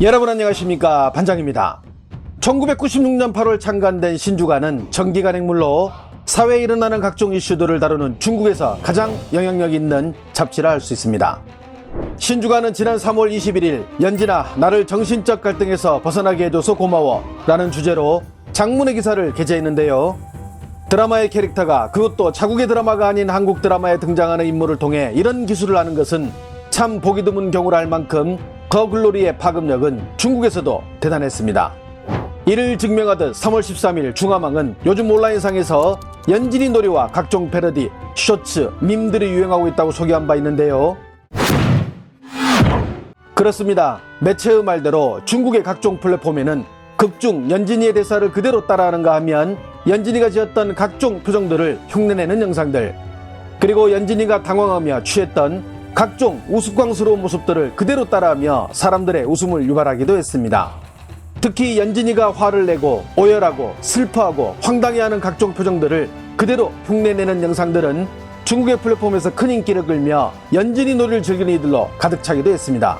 여러분 안녕하십니까 반장입니다. 1996년 8월 창간된 신주간은 정기간행물로 사회에 일어나는 각종 이슈들을 다루는 중국에서 가장 영향력 있는 잡지라 할 수 있습니다. 신주간은 지난 3월 21일 연진아 나를 정신적 갈등에서 벗어나게 해줘서 고마워 라는 주제로 장문의 기사를 게재했는데요. 드라마의 캐릭터가 그것도 자국의 드라마가 아닌 한국 드라마에 등장하는 인물을 통해 이런 기술을 하는 것은 참 보기 드문 경우라 할 만큼 더 글로리의 파급력은 중국에서도 대단했습니다. 이를 증명하듯 3월 13일 중화망은 요즘 온라인상에서 연진이 놀이와 각종 패러디, 쇼츠, 밈들이 유행하고 있다고 소개한 바 있는데요. 그렇습니다. 매체의 말대로 중국의 각종 플랫폼에는 극중 연진이의 대사를 그대로 따라하는가 하면 연진이가 지었던 각종 표정들을 흉내내는 영상들 그리고 연진이가 당황하며 취했던 각종 우스꽝스러운 모습들을 그대로 따라하며 사람들의 웃음을 유발하기도 했습니다. 특히 연진이가 화를 내고 오열하고 슬퍼하고 황당해하는 각종 표정들을 그대로 흉내내는 영상들은 중국의 플랫폼에서 큰 인기를 끌며 연진이 놀이를 즐기는 이들로 가득 차기도 했습니다.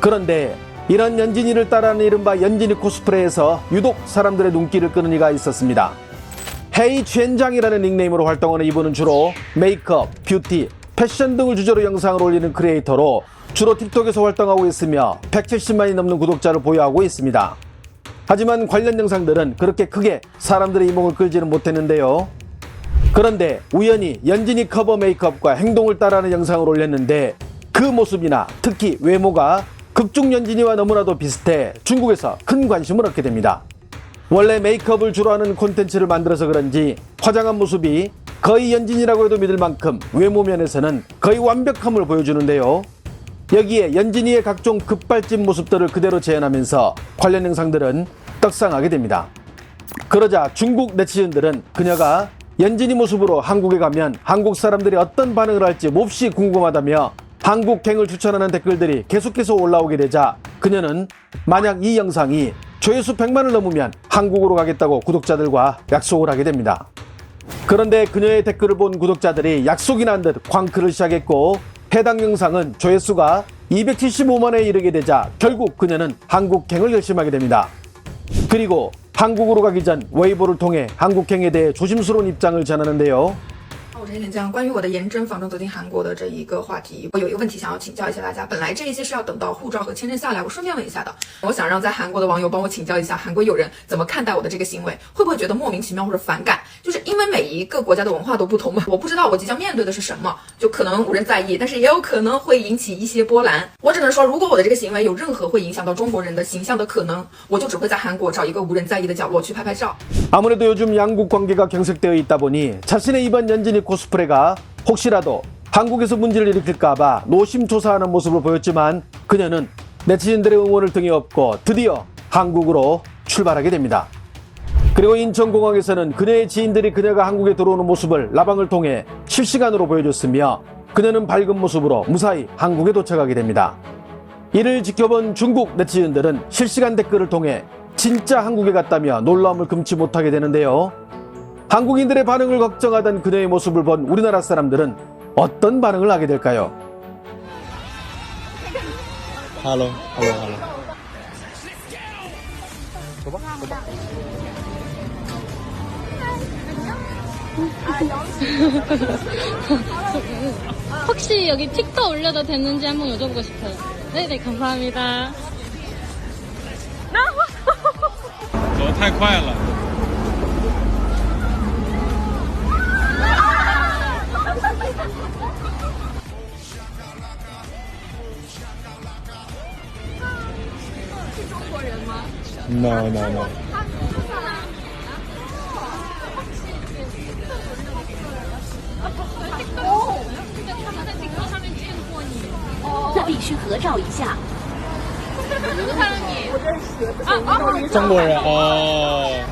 그런데 이런 연진이를 따라하는 이른바 연진이 코스프레에서 유독 사람들의 눈길을 끄는 이가 있었습니다. 헤이 젠장이라는 닉네임으로 활동하는 이분은 주로 메이크업, 뷰티, 패션 등을 주제로 영상을 올리는 크리에이터로 주로 틱톡에서 활동하고 있으며 170만이 넘는 구독자를 보유하고 있습니다. 하지만 관련 영상들은 그렇게 크게 사람들의 이목을 끌지는 못했는데요. 그런데 우연히 연진이 커버 메이크업과 행동을 따라하는 영상을 올렸는데 그 모습이나 특히 외모가 극중 연진이와 너무나도 비슷해 중국에서 큰 관심을 얻게 됩니다. 원래 메이크업을 주로 하는 콘텐츠를 만들어서 그런지 화장한 모습이 거의 연진이라고 해도 믿을 만큼 외모 면에서는 거의 완벽함을 보여주는데요. 여기에 연진이의 각종 급발진 모습들을 그대로 재현하면서 관련 영상들은 떡상하게 됩니다. 그러자 중국 네티즌들은 그녀가 연진이 모습으로 한국에 가면 한국 사람들이 어떤 반응을 할지 몹시 궁금하다며 한국행을 추천하는 댓글들이 계속해서 올라오게 되자 그녀는 만약 이 영상이 조회수 100만을 넘으면 한국으로 가겠다고 구독자들과 약속을 하게 됩니다. 그런데 그녀의 댓글을 본 구독자들이 약속이나 한듯 광크를 시작했고 해당 영상은 조회수가 275만에 이르게 되자 결국 그녀는 한국행을 결심하게 됩니다. 그리고 한국으로 가기 전 웨이보를 통해 한국행에 대해 조심스러운 입장을 전하는데요. 我陈岩江，关于我的严征防证走进韩国的这一个话题，我有一个问题想要请教一下大家。本来这一些是要等到护照和签证下来，我顺便问一下的。我想让在韩国的网友帮我请教一下，韩国友人怎么看待我的这个行为，会不会觉得莫名其妙或者反感？就是因为每一个国家的文化都不同嘛，我不知道我即将面对的是什么，就可能无人在意，但是也有可能会引起一些波澜。我只能说，如果我的这个行为有任何会影响到中国人的形象的可能，我就只会在韩国找一个无人在意的角落去拍拍照。 아무래도 요즘 양국 관계가 경색되어 있다 보니 자신의 이번 연진이 코스프레가 혹시라도 한국에서 문제를 일으킬까봐 노심초사하는 모습을 보였지만 그녀는 네티즌들의 응원을 등에 업고 드디어 한국으로 출발하게 됩니다. 그리고 인천공항에서는 그녀의 지인들이 그녀가 한국에 들어오는 모습을 라방을 통해 실시간으로 보여줬으며 그녀는 밝은 모습으로 무사히 한국에 도착하게 됩니다. 이를 지켜본 중국 네티즌들은 실시간 댓글을 통해 진짜 한국에 갔다며 놀라움을 금치 못하게 되는데요. 한국인들의 반응을 걱정하던 그녀의 모습을 본 우리나라 사람들은 어떤 반응을 하게 될까요? Hello, hello, hello. 혹시 여기 틱톡 올려도 되는지 한번 여쭤보고 싶어요. 네네, 감사합니다. 走得太快了。 No, no, no. 那必须合照一下。中国人哦。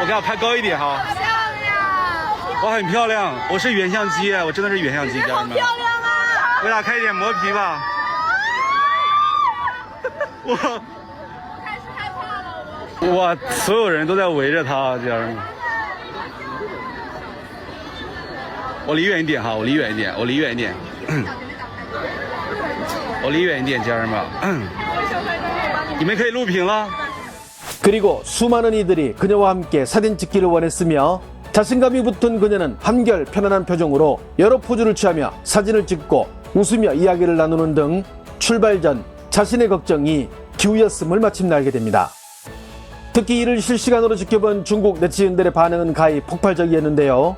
我给他拍高一点哈。漂亮！我，很漂亮！我是原相机，我真的是原相机，家人们。漂亮啊！我给大家开一点磨皮吧。我我，所有人都在围着他，家人们。我离远一点哈，我离远一点，我离远一点，我离远一点，家人们。你们可以录屏了。 그리고 수많은 이들이 그녀와 함께 사진 찍기를 원했으며 자신감이 붙은 그녀는 한결 편안한 표정으로 여러 포즈를 취하며 사진을 찍고 웃으며 이야기를 나누는 등 출발 전 자신의 걱정이 기우였음을 마침내 알게 됩니다. 특히 이를 실시간으로 지켜본 중국 네티즌들의 반응은 가히 폭발적이었는데요.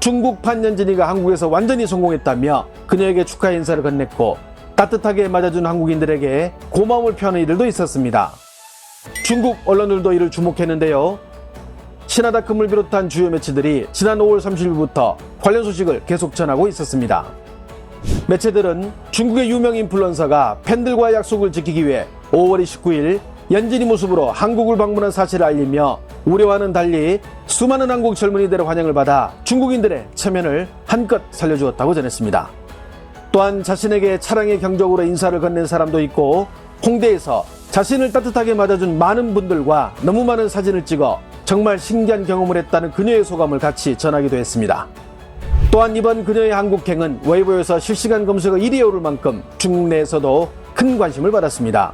중국판 연진이가 한국에서 완전히 성공했다며 그녀에게 축하 인사를 건넸고 따뜻하게 맞아준 한국인들에게 고마움을 표하는 이들도 있었습니다. 중국 언론들도 이를 주목했는데요. 신화다컴을 비롯한 주요 매체들이 지난 5월 30일부터 관련 소식을 계속 전하고 있었습니다. 매체들은 중국의 유명 인플루언서가 팬들과의 약속을 지키기 위해 5월 29일 연진이 모습으로 한국을 방문한 사실을 알리며 우려와는 달리 수많은 한국 젊은이들의 환영을 받아 중국인들의 체면을 한껏 살려주었다고 전했습니다. 또한 자신에게 차량의 경적으로 인사를 건넨 사람도 있고 홍대에서 자신을 따뜻하게 맞아준 많은 분들과 너무 많은 사진을 찍어 정말 신기한 경험을 했다는 그녀의 소감을 같이 전하기도 했습니다. 또한 이번 그녀의 한국행은 웨이보에서 실시간 검색어 1위에 오를 만큼 중국 내에서도 큰 관심을 받았습니다.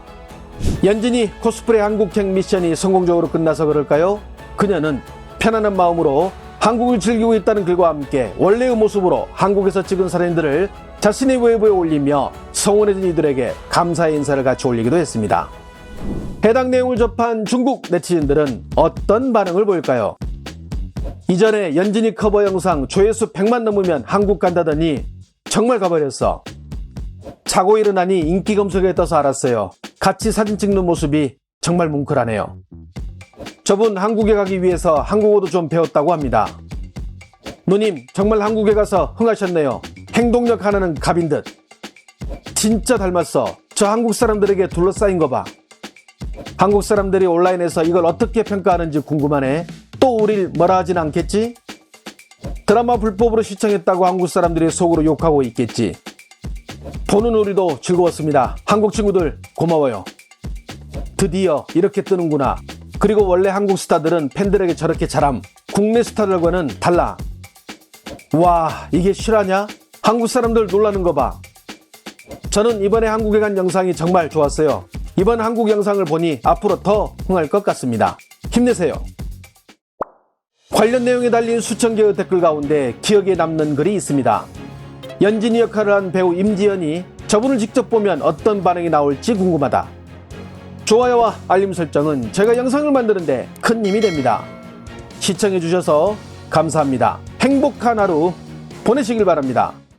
연진이 코스프레 한국행 미션이 성공적으로 끝나서 그럴까요? 그녀는 편안한 마음으로 한국을 즐기고 있다는 글과 함께 원래의 모습으로 한국에서 찍은 사진들을 자신의 웨이브에 올리며 성원해준 이들에게 감사의 인사를 같이 올리기도 했습니다. 해당 내용을 접한 중국 네티즌들은 어떤 반응을 보일까요? 이전에 연진이 커버 영상 조회수 100만 넘으면 한국 간다더니 정말 가버렸어. 자고 일어나니 인기 검색에 떠서 알았어요. 같이 사진 찍는 모습이 정말 뭉클하네요. 저분 한국에 가기 위해서 한국어도 좀 배웠다고 합니다. 누님, 정말 한국에 가서 흥하셨네요. 행동력 하나는 갑인 듯. 진짜 닮았어. 저 한국 사람들에게 둘러싸인 거 봐. 한국 사람들이 온라인에서 이걸 어떻게 평가하는지 궁금하네. 또 우릴 뭐라 하진 않겠지? 드라마 불법으로 시청했다고 한국 사람들이 속으로 욕하고 있겠지. 보는 우리도 즐거웠습니다. 한국 친구들 고마워요. 드디어 이렇게 뜨는구나. 그리고 원래 한국 스타들은 팬들에게 저렇게 잘함. 국내 스타들과는 달라. 와, 이게 실화냐? 한국 사람들 놀라는 거 봐. 저는 이번에 한국에 간 영상이 정말 좋았어요. 이번 한국 영상을 보니 앞으로 더 흥할 것 같습니다. 힘내세요. 관련 내용에 달린 수천 개의 댓글 가운데 기억에 남는 글이 있습니다. 연진이 역할을 한 배우 임지연이 저분을 직접 보면 어떤 반응이 나올지 궁금하다. 좋아요와 알림 설정은 제가 영상을 만드는데 큰 힘이 됩니다. 시청해주셔서 감사합니다. 행복한 하루 보내시길 바랍니다.